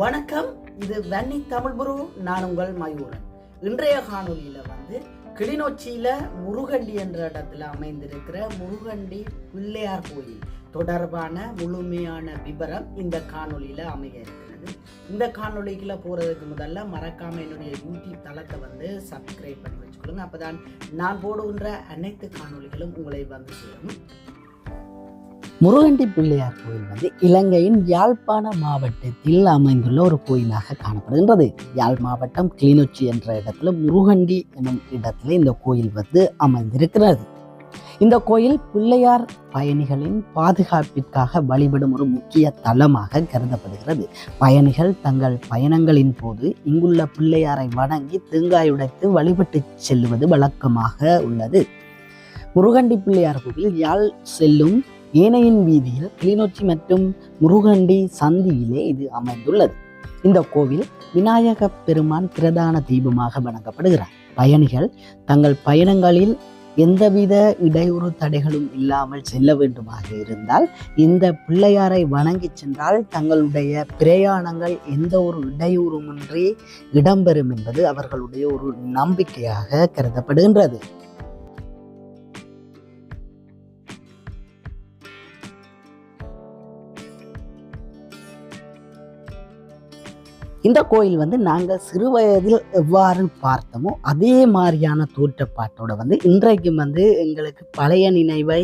வணக்கம் இது வன்னி தமிழ் குரு நான் உங்கள் மயூரன். இன்றைய காணொலியில் வந்து கிளிநொச்சியில் முருகண்டி என்ற இடத்துல அமைந்திருக்கிற முருகண்டி பிள்ளையார் கோயில் தொடர்பான முழுமையான விவரம் இந்த காணொலியில் அமைய இருக்கிறது. இந்த காணொலிகளில் போகிறதுக்கு முதல்ல மறக்காமல் என்னுடைய யூடியூப் தளத்தை வந்து சப்ஸ்கிரைப் பண்ணி வச்சுக்கொள்ளுங்க. அப்போதான் நான் போடுகின்ற அனைத்து காணொளிகளும் உங்களை வந்து சேரும். முருகண்டி பிள்ளையார் கோயில் வந்து இலங்கையின் யாழ்ப்பாண மாவட்டத்தில் அமைந்துள்ள ஒரு கோயிலாக காணப்படுகின்றது. யாழ் மாவட்டம் கிளிநொச்சி என்ற இடத்துல முருகண்டி எனும் இடத்துல இந்த கோயில் வந்து அமைந்திருக்கிறது. இந்த கோயில் பிள்ளையார் பயணிகளின் பாதுகாப்பிற்காக வழிபடும் ஒரு முக்கிய தலமாக கருதப்படுகிறது. பயணிகள் தங்கள் பயணங்களின் போது இங்குள்ள பிள்ளையாரை வணங்கி தேங்காய் உடைத்து வழிபட்டு செல்வது வழக்கமாக உள்ளது. முருகண்டி பிள்ளையார் கோவில் யாழ் செல்லும் ஏனையின் வீதியில் கிளிநொச்சி மற்றும் முருகண்டி சந்தியிலே இது அமைந்துள்ளது. இந்த கோவில் விநாயக பெருமான் பிரதான தீபமாக வணங்கப்படுகிறார். பயணிகள் தங்கள் பயணங்களில் எந்தவித இடையூறு தடைகளும் இல்லாமல் செல்ல வேண்டுமாக இருந்தால் இந்த பிள்ளையாரை வணங்கி சென்றால் தங்களுடைய பிரயாணங்கள் எந்த ஒரு இடையூறுமின்றி இடம்பெறும் என்பது அவர்களுடைய ஒரு நம்பிக்கையாக கருதப்படுகின்றது. இந்த கோயில் வந்து நாங்கள் சிறு வயதில் எவ்வாறு பார்த்தோமோ அதே மாதிரியான தோற்றப்பாட்டோட வந்து இன்றைக்கும் வந்து எங்களுக்கு பழைய நினைவை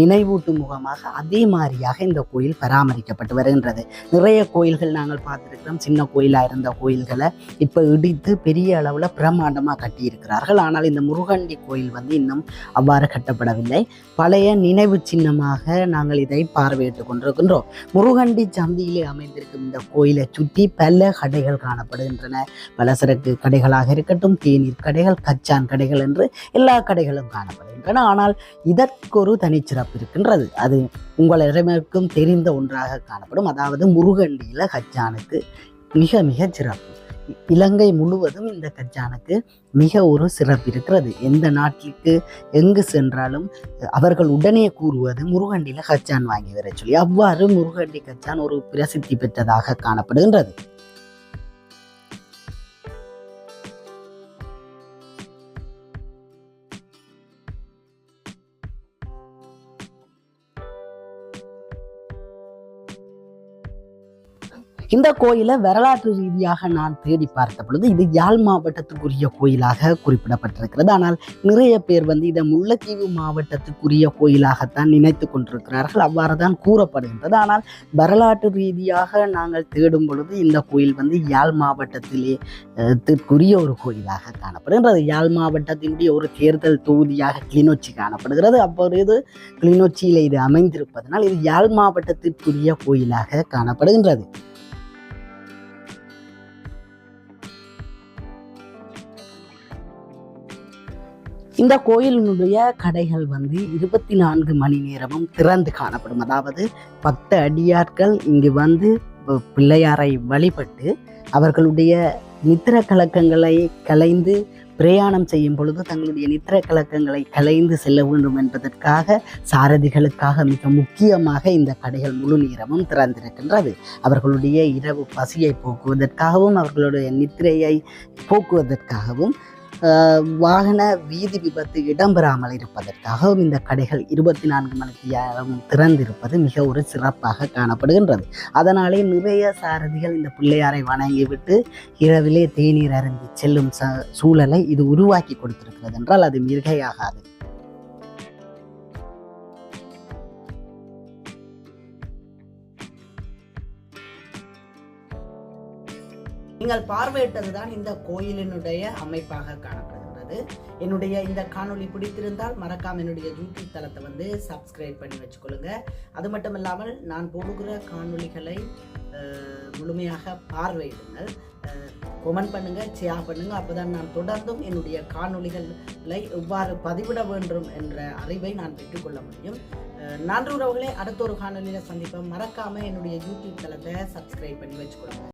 நினைவூட்டும் முகமாக அதே மாதிரியாக இந்த கோயில் பராமரிக்கப்பட்டு வருகின்றது. நிறைய கோயில்கள் நாங்கள் பார்த்துருக்கிறோம். சின்ன கோயிலாக இருந்த கோயில்களை இப்போ இடித்து பெரிய அளவில் பிரம்மாண்டமாக கட்டியிருக்கிறார்கள். ஆனால் இந்த முருகண்டி கோயில் வந்து இன்னும் அவ்வாறு கட்டப்படவில்லை. பழைய நினைவு சின்னமாக நாங்கள் இதை பார்வையிட்டு கொண்டிருக்கின்றோம். முருகண்டி சந்தியிலே அமைந்திருக்கும் இந்த கோயிலை சுற்றி பல கடைகள் காணப்படுகின்றன. பலசரக்கு கடைகளாக இருக்கட்டும் தேநீர் கடைகள் கச்சான் கடைகள் என்று எல்லா கடைகளும் காணப்படுகின்றன. ஆனால் இதற்கொரு தனிச்சிறப்பு இருக்கின்றது. அது உங்கள் இறைமைக்கும் தெரிந்த ஒன்றாக காணப்படும். அதாவது முருகண்டியில் கச்சானுக்கு மிக மிக சிறப்பு. இலங்கை முழுவதும் இந்த கச்சானுக்கு மிக ஒரு சிறப்பு இருக்கிறது. எந்த நாட்டிற்கு எங்கு சென்றாலும் அவர்கள் உடனே கூறுவது முருகண்டியில் கச்சான் வாங்கி வர சொல்லி. அவ்வாறு முருகண்டி கச்சான் ஒரு பிரசித்தி பெற்றதாக காணப்படுகின்றது. இந்த கோயிலை வரலாற்று ரீதியாக நான் தேடி பார்த்த பொழுது இது யாழ் மாவட்டத்துக்குரிய கோயிலாக குறிப்பிடப்பட்டிருக்கிறது. ஆனால் நிறைய பேர் வந்து இதை முல்லைத்தீவு மாவட்டத்துக்குரிய கோயிலாகத்தான் நினைத்து கொண்டிருக்கிறார்கள். அவ்வாறு தான் கூறப்படுகின்றது. ஆனால் வரலாற்று ரீதியாக நாங்கள் தேடும் பொழுது இந்த கோயில் வந்து யாழ் மாவட்டத்திலே குரிய ஒரு கோயிலாக காணப்படுகின்றது. யாழ் மாவட்டத்தினுடைய ஒரு தேர்தல் தொகுதியாக கிளிநொச்சி காணப்படுகிறது. அப்பொழுது கிளிநொச்சியில் இது அமைந்திருப்பதனால் இது யாழ் மாவட்டத்திற்குரிய கோயிலாக காணப்படுகின்றது. இந்த கோயிலினுடைய கடைகள் வந்து இருபத்தி நான்கு மணி நேரமும் திறந்து காணப்படும். அதாவது பத்து அடியாட்கள் இங்கு வந்து பிள்ளையாரை வழிபட்டு அவர்களுடைய நித்திர கலக்கங்களை கலைந்து பிரயாணம் செய்யும் பொழுது தங்களுடைய நித்திர கலக்கங்களை கலைந்து செல்ல வேண்டும் என்பதற்காக சாரதிகளுக்காக மிக முக்கியமாக இந்த கடைகள் முழு நேரமும் திறந்திருக்கின்றது. அவர்களுடைய இரவு பசியை போக்குவதற்காகவும் அவர்களுடைய நித்திரையை போக்குவதற்காகவும் வாகன வீதி விபத்து இடம்பெறாமல் இருப்பதற்காகவும் இந்த கடைகள் இருபத்தி நான்கு மணிக்கு நேரமும் திறந்திருப்பது மிக ஒரு சிறப்பாக காணப்படுகின்றது. அதனாலே நிறைய சாரதிகள் இந்த பிள்ளையாரை வணங்கிவிட்டு இரவிலே தேநீர் அருந்தி செல்லும் ச சூழலை இது உருவாக்கி கொடுத்திருக்கிறது என்றால் அது மிகையாகாது. நீங்கள் பார்வையிட்டதுதான் இந்த கோயிலினுடைய அமைப்பாக காணப்படுகிறது. என்னுடைய இந்த காணொளி பிடித்திருந்தால் மறக்காம என்னுடைய யூடியூப் தளத்தை வந்து சப்ஸ்கிரைப் பண்ணி வச்சுக்கொள்ளுங்க. அது மட்டும் இல்லாமல் நான் போடுகிற காணொளிகளை முழுமையாக பார்வையிடுங்கள். கொமெண்ட் பண்ணுங்க ஷேர் பண்ணுங்க. அப்போதான் நான் தொடர்ந்தும் என்னுடைய காணொளிகளை எவ்வாறு பதிவிட வேண்டும் என்ற அறிவை நான் பெற்றுக்கொள்ள முடியும். நன்றி உறவுகளை. அடுத்த ஒரு காணொலியில் சந்திப்போம். மறக்காம என்னுடைய யூடியூப் தளத்தை சப்ஸ்கிரைப் பண்ணி வச்சுக்கொள்ளுங்க.